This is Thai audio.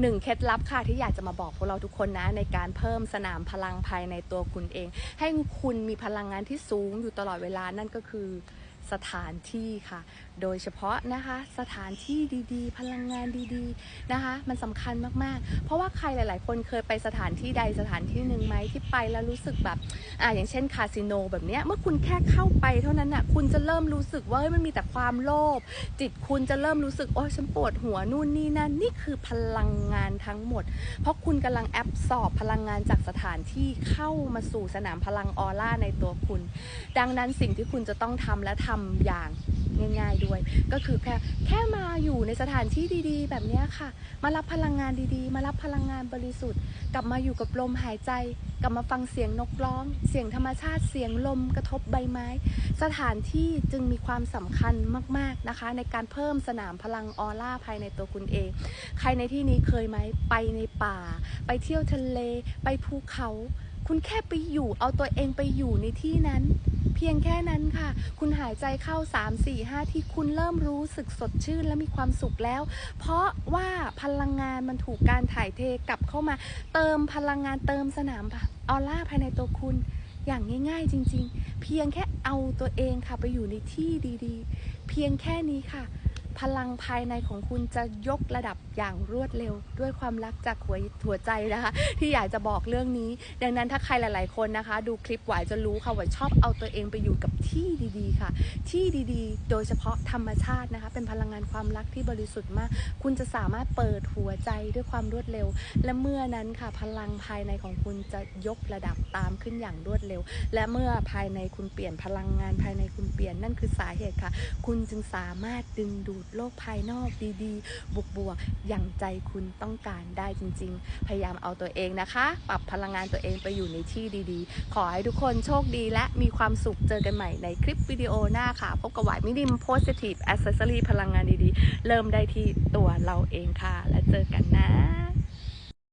หนึ่งเคล็ดลับค่ะที่อยากจะมาบอกพวกเราทุกคนนะ ในการเพิ่มสนามพลังภายในตัวคุณเอง ให้คุณมีพลังงานที่สูงอยู่ตลอดเวลานั่นก็คือ สถานที่ค่ะ โดยเฉพาะนะคะสถานที่ดีๆ พลังงานดีๆนะคะ มันสำคัญมากๆ เพราะว่าใครหลาย ๆ คนเคยไปสถานที่ใดสถานที่หนึ่งไหมที่ไปแล้วรู้สึกแบบอ่าอย่างเช่นคาสิโนแบบเนี้ยเมื่อคุณแค่เข้าไปเท่านั้นน่ะคุณจะเริ่มรู้สึกว่าเฮ้ยมันมีแต่ความโลภจิตคุณจะเริ่มรู้สึกโอ้ฉันปวดหัวนู่นนี่นั่นนี่คือพลังงานทั้งหมด เพราะคุณกำลังแอบสอบพลังงานจากสถานที่เข้ามาสู่สนามพลังออร่าในตัวคุณ ดังนั้นสิ่งที่คุณจะต้องทำและททำอย่างง่าย ๆด้วย ก็คือแค่แค่มาอยู่ในสถานที่ดีๆ แบบนี้ค่ะ มารับพลังงานดีๆ มารับพลังงานบริสุทธิ์ กลับมาอยู่กับลมหายใจ กลับมาฟังเสียงนกร้อง เสียงธรรมชาติเสียงลมกระทบใบไม้ สถานที่จึงมีความสำคัญมากๆนะคะ ในการเพิ่มสนามพลังออร่าภายในตัวคุณเอง ใครในที่นี้เคยไหมไปในป่า ไปเที่ยวทะเล ไปภูเขา คุณแค่ไปอยู่เอาตัวเองไปอยู่ในที่นั้น เพียงแค่นั้นค่ะายใจเข้า 3 4 5 ที่คุณเริ่มรู้สึกสดชื่นและมีความสุขแล้ว เพราะว่าพลังงานมันถูกการถ่ายเทกลับเข้ามา เติมพลังงานเติมสนามออร่าภายในตัวคุณอย่างง่ายๆจริง ๆ เพียงแค่เอาตัวเองค่ะไปอยู่ในที่ดีๆ เพียงแค่นี้ค่ะ พลังภายในของคุณจะยกระดับอย่างรวดเร็ว ด้วยความรักจากหัวหัวใจนะคะ ที่อยากจะบอกเรื่องนี้ ดังนั้นถ้าใครหลาย ๆ คนนะคะ ดูคลิปหวายจะรู้ค่ะว่าชอบเอาตัวเองไปอยู่กับที่ดีๆ ค่ะ ที่ดีๆ โดยเฉพาะธรรมชาตินะคะ เป็นพลังงานความรักที่บริสุทธิ์มาก คุณจะสามารถเปิดหัวใจด้วยความรวดเร็ว และเมื่อนั้นค่ะ พลังภายในของคุณจะยกระดับตามขึ้นอย่างรวดเร็ว และเมื่อภายในคุณเปลี่ยนพลังงานภายในคุณเปลี่ยนนั่นคือสาเหตุค่ะ คุณจึงสามารถดึงดูดโลกภายนอกดีๆ บวกๆ อย่างใจคุณต้องการได้จริง ๆ พยายามเอาตัวเองนะคะ ปรับพลังงานตัวเองไปอยู่ในที่ดีๆ ขอให้ทุกคนโชคดีและมีความสุขเจอกันใหม่ในคลิปวิดีโอหน้าค่ะ พบกับหวายมิดิม Positive Accessory พลังงานดีๆ เริ่มได้ที่ตัวเราเองค่ะ และเจอกันนะ